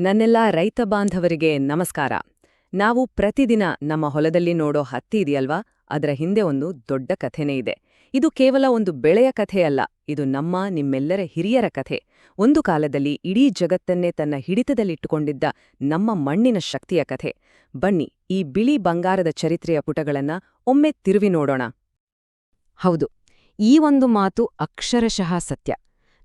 ನನ್ನೆಲ್ಲ ರೈತ ಬಾಂಧವರಿಗೆ ನಮಸ್ಕಾರ. ನಾವು ಪ್ರತಿದಿನ ನಮ್ಮ ಹೊಲದಲ್ಲಿ ನೋಡೋ ಹತ್ತಿ ಇದೆಯಲ್ವಾ? ಅದರ ಹಿಂದೆ ಒಂದು ದೊಡ್ಡ ಕಥೆನೇ ಇದೆ. ಇದು ಕೇವಲ ಒಂದು ಬೆಳೆಯ ಕಥೆಯಲ್ಲ, ಇದು ನಮ್ಮ, ನಿಮ್ಮೆಲ್ಲರ ಹಿರಿಯರ ಕಥೆ. ಒಂದು ಕಾಲದಲ್ಲಿ ಇಡೀ ಜಗತ್ತನ್ನೇ ತನ್ನ ಹಿಡಿತದಲ್ಲಿಟ್ಟುಕೊಂಡಿದ್ದ ನಮ್ಮ ಮಣ್ಣಿನ ಶಕ್ತಿಯ ಕಥೆ. ಬನ್ನಿ, ಈ ಬಿಳಿ ಬಂಗಾರದ ಚರಿತ್ರೆಯ ಪುಟಗಳನ್ನ ಒಮ್ಮೆ ತಿರುವಿ ನೋಡೋಣ. ಹೌದು, ಈ ಒಂದು ಮಾತು ಅಕ್ಷರಶಃ ಸತ್ಯ.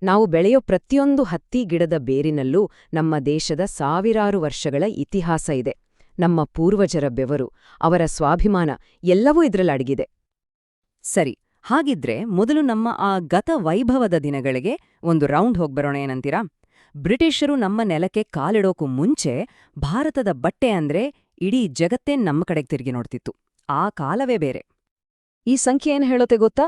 ನಾವು ಬೆಳೆಯೋ ಪ್ರತಿಯೊಂದು ಹತ್ತಿ ಗಿಡದ ಬೇರಿನಲ್ಲೂ ನಮ್ಮ ದೇಶದ ಸಾವಿರಾರು ವರ್ಷಗಳ ಇತಿಹಾಸ ಇದೆ. ನಮ್ಮ ಪೂರ್ವಜರ ಬೆವರು, ಅವರ ಸ್ವಾಭಿಮಾನ ಎಲ್ಲವೂ ಇದ್ರಲ್ಲಡಗಿದೆ ಸರಿ, ಹಾಗಿದ್ರೆ ಮೊದಲು ನಮ್ಮ ಆ ಗತ ವೈಭವದ ದಿನಗಳಿಗೆ ಒಂದು ರೌಂಡ್ ಹೋಗ್ಬರೋಣ ಏನಂತೀರಾ? ಬ್ರಿಟಿಷರು ನಮ್ಮ ನೆಲಕ್ಕೆ ಕಾಲಿಡೋಕು ಮುಂಚೆ ಭಾರತದ ಬಟ್ಟೆ ಅಂದ್ರೆ ಇಡೀ ಜಗತ್ತೇ ನಮ್ಮ ಕಡೆಗೆ ತಿರುಗಿ ನೋಡ್ತಿತ್ತು. ಆ ಕಾಲವೇ ಬೇರೆ. ಈ ಸಂಖ್ಯೆ ಏನು ಹೇಳುತ್ತೆ ಗೊತ್ತಾ?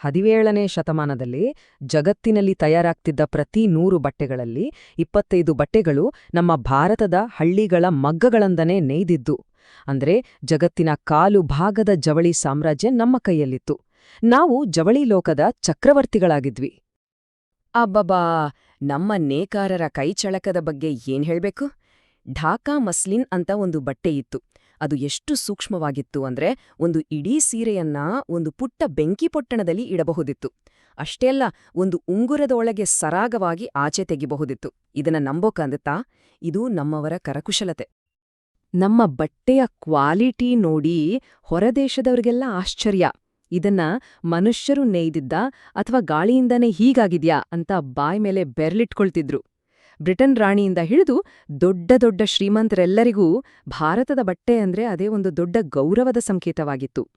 ಹದಿನೇಳನೇ ಶತಮಾನದಲ್ಲಿ ಜಗತ್ತಿನಲ್ಲಿ ತಯಾರಾಗ್ತಿದ್ದ ಪ್ರತಿ ನೂರು ಬಟ್ಟೆಗಳಲ್ಲಿ ಇಪ್ಪತ್ತೈದು ಬಟ್ಟೆಗಳು ನಮ್ಮ ಭಾರತದ ಹಳ್ಳಿಗಳ ಮಗ್ಗಗಳಂದನೇ ನೇಯ್ದಿದ್ದು. ಅಂದ್ರೆ ಜಗತ್ತಿನ ಕಾಲು ಭಾಗದ ಜವಳಿ ಸಾಮ್ರಾಜ್ಯ ನಮ್ಮ ಕೈಯಲ್ಲಿತ್ತು. ನಾವು ಜವಳಿ ಲೋಕದ ಚಕ್ರವರ್ತಿಗಳಾಗಿದ್ವಿ. ಅಬ್ಬಬಾ ನಮ್ಮ ನೇಕಾರರ ಕೈಚಳಕದ ಬಗ್ಗೆ ಏನ್ ಹೇಳ್ಬೇಕು? ಢಾಕಾ ಮಸ್ಲಿನ್ ಅಂತ ಒಂದು ಬಟ್ಟೆ ಇತ್ತು ಅದು ಎಷ್ಟು ಸೂಕ್ಷ್ಮವಾಗಿತ್ತು ಅಂದ್ರೆ ಒಂದು ಇಡೀ ಸೀರೆಯನ್ನ ಒಂದು ಪುಟ್ಟ ಬೆಂಕಿ ಪೊಟ್ಟಣದಲ್ಲಿ ಇಡಬಹುದಿತ್ತು. ಅಷ್ಟೇ ಅಲ್ಲ, ಒಂದು ಉಂಗುರದೊಳಗೆ ಸರಾಗವಾಗಿ ಆಚೆ ತೆಗಿಬಹುದಿತ್ತು. ಇದನ್ನ ನಂಬೋಕಂದತ್ತಾ ಇದು ನಮ್ಮವರ ಕರಕುಶಲತೆ. ನಮ್ಮ ಬಟ್ಟೆಯ ಕ್ವಾಲಿಟಿ ನೋಡಿ ಹೊರದೇಶದವ್ರಿಗೆಲ್ಲ ಆಶ್ಚರ್ಯ. ಇದನ್ನ ಮನುಷ್ಯರು ನೇಯ್ದಿದ್ದ ಅಥವಾ ಗಾಳಿಯಿಂದನೇ ಹೀಗಾಗಿದ್ಯಾ ಅಂತ ಬಾಯ್ ಮೇಲೆ ಬೆರ್ಲಿಟ್ಕೊಳ್ತಿದ್ರು. ಬ್ರಿಟನ್ ರಾಣಿಯಿಂದ ಹಿಡಿದು ದೊಡ್ಡ ದೊಡ್ಡ ಶ್ರೀಮಂತರೆಲ್ಲರಿಗೂ ಭಾರತದ ಬಟ್ಟೆ ಅಂದ್ರೆ ಅದೇ ಒಂದು ದೊಡ್ಡ ಗೌರವದ ಸಂಕೇತವಾಗಿತ್ತು.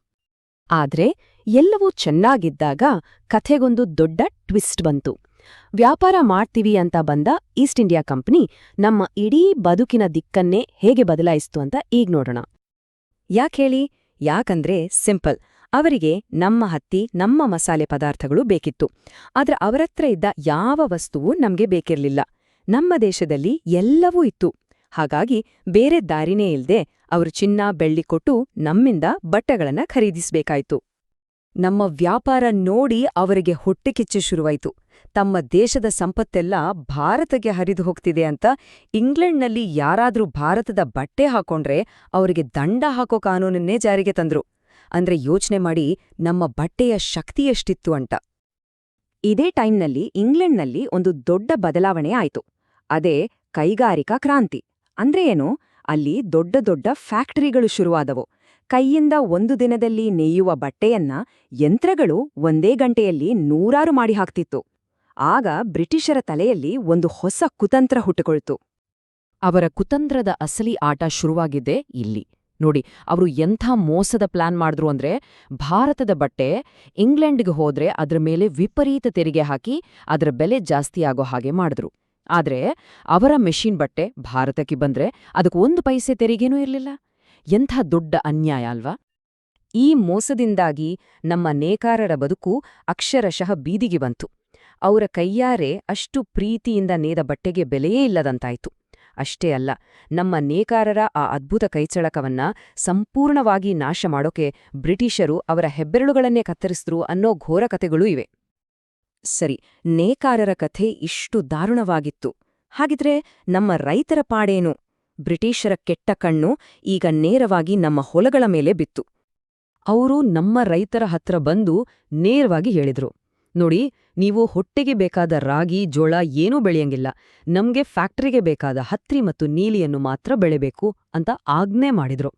ಆದ್ರೆ ಎಲ್ಲವೂ ಚೆನ್ನಾಗಿದ್ದಾಗ ಕಥೆಗೊಂದು ದೊಡ್ಡ ಟ್ವಿಸ್ಟ್ ಬಂತು. ವ್ಯಾಪಾರ ಮಾಡ್ತೀವಿ ಅಂತ ಬಂದ ಈಸ್ಟ್ ಇಂಡಿಯಾ ಕಂಪನಿ ನಮ್ಮ ಇಡೀ ಬದುಕಿನ ದಿಕ್ಕನ್ನೇ ಹೇಗೆ ಬದಲಾಯಿಸ್ತು ಅಂತ ಈಗ ನೋಡೋಣ. ಯಾಕೇಳಿ ಯಾಕಂದ್ರೆ ಸಿಂಪಲ್. ಅವರಿಗೆ ನಮ್ಮ ಹತ್ತಿ, ನಮ್ಮ ಮಸಾಲೆ ಪದಾರ್ಥಗಳು ಬೇಕಿತ್ತು. ಆದ್ರೆ ಅವರತ್ರ ಇದ್ದ ಯಾವ ವಸ್ತುವೂ ನಮ್ಗೆ ಬೇಕಿರ್ಲಿಲ್ಲ. ನಮ್ಮ ದೇಶದಲ್ಲಿ ಎಲ್ಲವೂ ಇತ್ತು. ಹಾಗಾಗಿ ಬೇರೆ ದಾರಿನೇ ಇಲ್ದೆ ಅವರು ಚಿನ್ನ, ಬೆಳ್ಳಿ ಕೊಟ್ಟು ನಮ್ಮಿಂದ ಬಟ್ಟೆಗಳನ್ನ ಖರೀದಿಸ್ಬೇಕಾಯ್ತು. ನಮ್ಮ ವ್ಯಾಪಾರ ನೋಡಿ ಅವರಿಗೆ ಹೊಟ್ಟೆಕಿಚ್ಚು ಶುರುವಾಯಿತು. ತಮ್ಮ ದೇಶದ ಸಂಪತ್ತೆಲ್ಲ ಭಾರತಕ್ಕೆ ಹರಿದು ಹೋಗ್ತಿದೆ ಅಂತ ಇಂಗ್ಲೆಂಡ್ನಲ್ಲಿ ಯಾರಾದ್ರೂ ಭಾರತದ ಬಟ್ಟೆ ಹಾಕೊಂಡ್ರೆ ಅವರಿಗೆ ದಂಡ ಹಾಕೋ ಕಾನೂನನ್ನೇ ಜಾರಿಗೆ ತಂದ್ರು. ಅಂದ್ರೆ ಯೋಚನೆ ಮಾಡಿ ನಮ್ಮ ಬಟ್ಟೆಯ ಶಕ್ತಿ ಎಷ್ಟಿತ್ತು ಅಂತ. ಇದೇ ಟೈಮ್ನಲ್ಲಿ ಇಂಗ್ಲೆಂಡ್ನಲ್ಲಿ ಒಂದು ದೊಡ್ಡ ಬದಲಾವಣೆ ಆಯಿತು. ಅದೇ ಕೈಗಾರಿಕಾ ಕ್ರಾಂತಿ. ಅಂದ್ರೆ ಏನು? ಅಲ್ಲಿ ದೊಡ್ಡ ದೊಡ್ಡ ಫ್ಯಾಕ್ಟರಿಗಳು ಶುರುವಾದವು. ಕೈಯಿಂದ ಒಂದು ದಿನದಲ್ಲಿ ನೇಯುವ ಬಟ್ಟೆಯನ್ನ ಯಂತ್ರಗಳು ಒಂದೇ ಗಂಟೆಯಲ್ಲಿ ನೂರಾರು ಮಾಡಿ ಹಾಕ್ತಿತ್ತು. ಆಗ ಬ್ರಿಟಿಷರ ತಲೆಯಲ್ಲಿ ಒಂದು ಹೊಸ ಕುತಂತ್ರ ಹುಟ್ಟುಕೊಳ್ತು. ಅವರ ಕುತಂತ್ರದ ಅಸಲಿ ಆಟ ಶುರುವಾಗಿದ್ದೇ ಇಲ್ಲಿ. ನೋಡಿ, ಅವರು ಎಂಥ ಮೋಸದ ಪ್ಲಾನ್ ಮಾಡಿದ್ರು ಅಂದ್ರೆ ಭಾರತದ ಬಟ್ಟೆ ಇಂಗ್ಲೆಂಡ್ಗೆ ಹೋದ್ರೆ ಅದರ ಮೇಲೆ ವಿಪರೀತ ತೆರಿಗೆ ಹಾಕಿ ಅದರ ಬೆಲೆ ಜಾಸ್ತಿ ಆಗೋ ಹಾಗೆ ಮಾಡಿದ್ರು. ಆದ್ರೆ ಅವರ ಮೆಷಿನ್ ಬಟ್ಟೆ ಭಾರತಕ್ಕೆ ಬಂದ್ರೆ ಅದಕ್ಕೆ ಒಂದು ಪೈಸೆ ತೆರಿಗೆನೂ ಇರಲಿಲ್ಲ. ಎಂಥ ದೊಡ್ಡ ಅನ್ಯಾಯ ಅಲ್ವಾ? ಈ ಮೋಸದಿಂದಾಗಿ ನಮ್ಮ ನೇಕಾರರ ಬದುಕು ಅಕ್ಷರಶಃ ಬೀದಿಗೆ ಬಂತು. ಅವರ ಕೈಯಾರೆ ಅಷ್ಟು ಪ್ರೀತಿಯಿಂದ ನೇದ ಬಟ್ಟೆಗೆ ಬೆಲೆಯೇ ಇಲ್ಲದಂತಾಯ್ತು. ಅಷ್ಟೇ ಅಲ್ಲ, ನಮ್ಮ ನೇಕಾರರ ಆ ಅದ್ಭುತ ಕೈಚಳಕವನ್ನ ಸಂಪೂರ್ಣವಾಗಿ ನಾಶ ಮಾಡೋಕೆ ಬ್ರಿಟಿಷರು ಅವರ ಹೆಬ್ಬೆರಳುಗಳನ್ನೇ ಕತ್ತರಿಸಿದ್ರು ಅನ್ನೋ ಘೋರ ಕಥೆಗಳೂ ಇವೆ. ಸರಿ, ನೇಕಾರರ ಕಥೆ ಇಷ್ಟು ದಾರುಣವಾಗಿತ್ತು. ಹಾಗಿದ್ರೆ ನಮ್ಮ ರೈತರ ಪಾಡೇನು? ಬ್ರಿಟಿಷರ ಕೆಟ್ಟ ಕಣ್ಣು ಈಗ ನೇರವಾಗಿ ನಮ್ಮ ಹೊಲಗಳ ಮೇಲೆ ಬಿತ್ತು. ಅವರು ನಮ್ಮ ರೈತರ ಹತ್ರ ಬಂದು ನೇರವಾಗಿ ಹೇಳಿದ್ರು. ನೋಡಿ, ನೀವು ಹೊಟ್ಟೆಗೆ ಬೇಕಾದ ರಾಗಿ, ಜೋಳ ಏನೂ ಬೆಳೆಯಂಗಿಲ್ಲ. ನಮ್ಗೆ ಫ್ಯಾಕ್ಟರಿಗೆ ಬೇಕಾದ ಹತ್ರಿ ಮತ್ತು ನೀಲಿಯನ್ನು ಮಾತ್ರ ಬೆಳೆಬೇಕು ಅಂತ ಆಜ್ಞೆ ಮಾಡಿದ್ರು.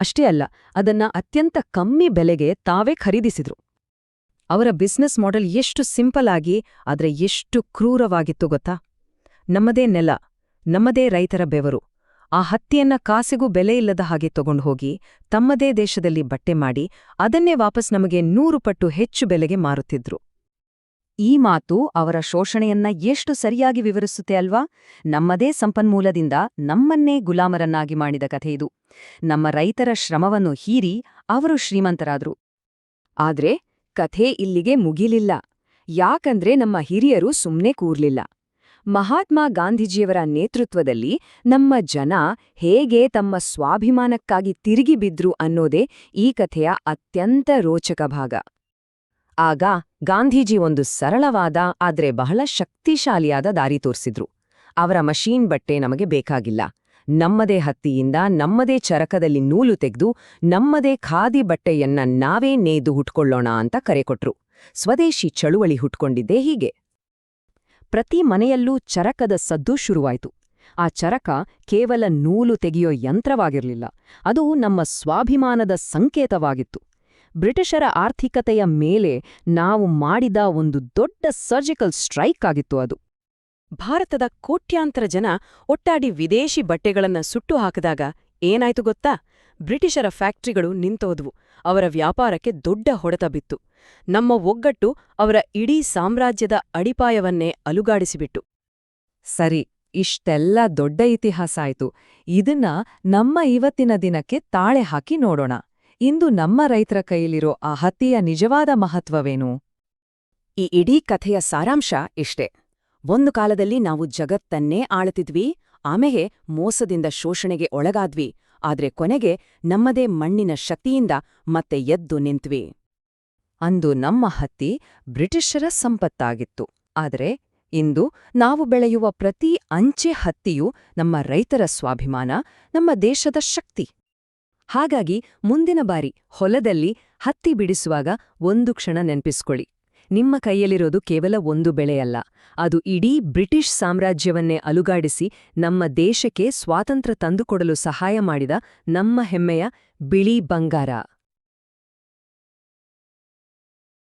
ಅಷ್ಟೇ ಅಲ್ಲ, ಅದನ್ನ ಅತ್ಯಂತ ಕಮ್ಮಿ ಬೆಲೆಗೆ ತಾವೇ ಖರೀದಿಸಿದ್ರು. ಅವರ ಬಿಸ್ನೆಸ್ ಮಾಡೆಲ್ ಎಷ್ಟು ಸಿಂಪಲ್ ಆಗಿ, ಆದರೆ ಎಷ್ಟು ಕ್ರೂರವಾಗಿತ್ತು ಗೊತ್ತಾ? ನಮ್ಮದೇ ನೆಲ, ನಮ್ಮದೇ ರೈತರ ಬೆವರು. ಆ ಹತ್ತಿಯನ್ನ ಕಾಸಿಗೂ ಬೆಲೆ ಇಲ್ಲದ ಹಾಗೆ ತಗೊಂಡು ಹೋಗಿ, ತಮ್ಮದೇ ದೇಶದಲ್ಲಿ ಬಟ್ಟೆ ಮಾಡಿ, ಅದನ್ನೇ ವಾಪಸ್ ನಮಗೆ ನೂರು ಪಟ್ಟು ಹೆಚ್ಚು ಬೆಲೆಗೆ ಮಾರುತ್ತಿದ್ರು. ಈ ಮಾತು ಅವರ ಶೋಷಣೆಯನ್ನ ಎಷ್ಟು ಸರಿಯಾಗಿ ವಿವರಿಸುತ್ತೆ ಅಲ್ವಾ? ನಮ್ಮದೇ ಸಂಪನ್ಮೂಲದಿಂದ ನಮ್ಮನ್ನೇ ಗುಲಾಮರನ್ನಾಗಿ ಮಾಡಿದ ಕಥೆಯಿದು ನಮ್ಮ ರೈತರ ಶ್ರಮವನ್ನು ಹೀರಿ ಅವರು ಶ್ರೀಮಂತರಾದ್ರು. ಆದ್ರೆ ಕಥೆ ಇಲ್ಲಿಗೆ ಮುಗಿಲಿಲ್ಲ. ಯಾಕಂದ್ರೆ ನಮ್ಮ ಹಿರಿಯರು ಸುಮ್ನೆ ಕೂರ್ಲಿಲ್ಲ. ಮಹಾತ್ಮ ಗಾಂಧೀಜಿಯವರ ನೇತೃತ್ವದಲ್ಲಿ ನಮ್ಮ ಜನ ಹೇಗೆ ತಮ್ಮ ಸ್ವಾಭಿಮಾನಕ್ಕಾಗಿ ತಿರುಗಿ ಬಿದ್ರು ಅನ್ನೋದೇ ಈ ಕಥೆಯ ಅತ್ಯಂತ ರೋಚಕ ಭಾಗ. ಆಗ ಗಾಂಧೀಜಿ ಒಂದು ಸರಳವಾದ, ಆದ್ರೆ ಬಹಳ ಶಕ್ತಿಶಾಲಿಯಾದ ದಾರಿ ತೋರಿಸಿದ್ರು. ಅವರ ಮಷೀನ್ ಬಟ್ಟೆ ನಮಗೆ ಬೇಕಾಗಿಲ್ಲ. ನಮ್ಮದೇ ಹತ್ತಿಯಿಂದ, ನಮ್ಮದೇ ಚರಕದಲ್ಲಿ ನೂಲು ತೆಗೆದು, ನಮ್ಮದೇ ಖಾದಿ ಬಟ್ಟೆಯನ್ನ ನಾವೇ ನೇಯ್ದು ಹುಟ್ಕೊಳ್ಳೋಣ ಅಂತ ಕರೆ ಕೊಟ್ರು. ಸ್ವದೇಶಿ ಚಳುವಳಿ ಹುಟ್ಕೊಂಡಿದ್ದೆ ಹೀಗೆ. ಪ್ರತಿ ಮನೆಯಲ್ಲೂ ಚರಕದ ಸದ್ದು ಶುರುವಾಯಿತು. ಆ ಚರಕ ಕೇವಲ ನೂಲು ತೆಗೆಯೋ ಯಂತ್ರವಾಗಿರಲಿಲ್ಲ. ಅದು ನಮ್ಮ ಸ್ವಾಭಿಮಾನದ ಸಂಕೇತವಾಗಿತ್ತು. ಬ್ರಿಟಿಷರ ಆರ್ಥಿಕತೆಯ ಮೇಲೆ ನಾವು ಮಾಡಿದ ಒಂದು ದೊಡ್ಡ ಸರ್ಜಿಕಲ್ ಸ್ಟ್ರೈಕ್ ಆಗಿತ್ತು ಅದು. ಭಾರತದ ಕೋಟ್ಯಾಂತರ ಜನ ಒಟ್ಟಾಡಿ ವಿದೇಶಿ ಬಟ್ಟೆಗಳನ್ನ ಸುಟ್ಟು ಹಾಕಿದಾಗ ಏನಾಯ್ತು ಗೊತ್ತಾ? ಬ್ರಿಟಿಷರ ಫ್ಯಾಕ್ಟ್ರಿಗಳು ನಿಂತೋದ್ವು, ಅವರ ವ್ಯಾಪಾರಕ್ಕೆ ದೊಡ್ಡ ಹೊಡೆತ ಬಿತ್ತು. ನಮ್ಮ ಒಗ್ಗಟ್ಟು ಅವರ ಇಡೀ ಸಾಮ್ರಾಜ್ಯದ ಅಡಿಪಾಯವನ್ನೇ ಅಲುಗಾಡಿಸಿಬಿಟ್ಟು. ಸರಿ, ಇಷ್ಟೆಲ್ಲ ದೊಡ್ಡ ಇತಿಹಾಸ ಆಯ್ತು. ಇದನ್ನ ನಮ್ಮ ಇವತ್ತಿನ ದಿನಕ್ಕೆ ತಾಳೆ ಹಾಕಿ ನೋಡೋಣ. ಇಂದು ನಮ್ಮ ರೈತರ ಕೈಯಲ್ಲಿರೋ ಆ ಹತ್ತಿಯ ನಿಜವಾದ ಮಹತ್ವವೇನು? ಈ ಇಡೀ ಕಥೆಯ ಸಾರಾಂಶ ಇಷ್ಟೇ. ಒಂದು ಕಾಲದಲ್ಲಿ ನಾವು ಜಗತ್ತನ್ನೇ ಆಳುತ್ತಿದ್ವಿ ಆಮೆಗೆ ಮೋಸದಿಂದ ಶೋಷಣೆಗೆ ಒಳಗಾದ್ವಿ, ಆದ್ರೆ ಕೊನೆಗೆ ನಮ್ಮದೇ ಮಣ್ಣಿನ ಶಕ್ತಿಯಿಂದ ಮತ್ತೆ ಎದ್ದು ನಿಂತ್ವಿ. ಅಂದು ನಮ್ಮ ಹತ್ತಿ ಬ್ರಿಟಿಷರ ಸಂಪತ್ತಾಗಿತ್ತು. ಆದರೆ ಇಂದು ನಾವು ಬೆಳೆಯುವ ಪ್ರತಿ ಅಂಚೆ ಹತ್ತಿಯೂ ನಮ್ಮ ರೈತರ ಸ್ವಾಭಿಮಾನ, ನಮ್ಮ ದೇಶದ ಶಕ್ತಿ. ಹಾಗಾಗಿ ಮುಂದಿನ ಬಾರಿ ಹೊಲದಲ್ಲಿ ಹತ್ತಿ ಬಿಡಿಸುವಾಗ ಒಂದು ಕ್ಷಣ ನೆನ್ಪಿಸ್ಕೊಳ್ಳಿ. ನಿಮ್ಮ ಕೈಯಲ್ಲಿರೋದು ಕೇವಲ ಒಂದು ಬೆಳೆಯಲ್ಲ. ಅದು ಇಡೀ ಬ್ರಿಟಿಷ್ ಸಾಮ್ರಾಜ್ಯವನ್ನೇ ಅಲುಗಾಡಿಸಿ ನಮ್ಮ ದೇಶಕ್ಕೆ ಸ್ವಾತಂತ್ರ್ಯ ತಂದುಕೊಡಲು ಸಹಾಯ ಮಾಡಿದ ನಮ್ಮ ಹೆಮ್ಮೆಯ ಬಿಳಿ ಬಂಗಾರ.